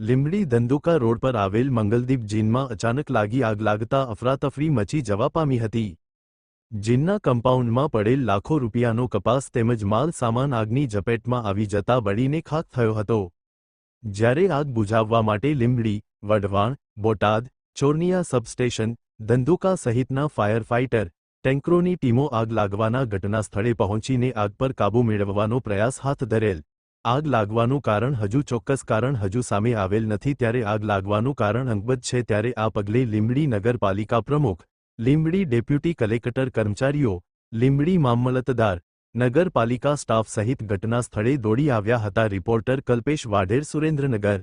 Limbdi Dhandhuka road પર આવેલ મંગલદીપ જીનમાં અચાનક લાગી આગ લાગતા અફરાતફરી મચી જવા પામી હતી. જીનના કમ્પાઉન્ડમાં પડેલ લાખો રૂપિયાનો કપાસ તેમજ માલ સામાન આગની ઝપેટમાં આવી જતા બળીને ખાક થયો હતો. જ્યારે આગ બુઝાવવા માટે લીંબડી, વઢવાણ, બોટાદ, ચોરનિયા સબસ્ટેશન, ધંધુકા સહિતના ફાયર ફાઇટર ટેન્કરોની ટીમો આગ લાગવાના ઘટના સ્થળે પહોંચીને આગ પર કાબૂ મેળવવાનો પ્રયાસ હાથ ધરેલ. આગ લાગવાનું કારણ હજુ ચોક્કસ કારણ હજુ સામે આવેલ નથી ત્યારે આગ લાગવાનું કારણ અંગબદ્ધ છે ત્યારે આ પગલે લીંબડી નગરપાલિકા પ્રમુખ, લીંબડી ડેપ્યુટી કલેક્ટર કર્મચારીઓ, લીંબડી મામલતદાર, નગરપાલિકા સ્ટાફ સહિત ઘટના સ્થળે દોડી આવ્યા હતા. રિપોર્ટર કલ્પેશ વાઢેર સુરેન્દ્રનગર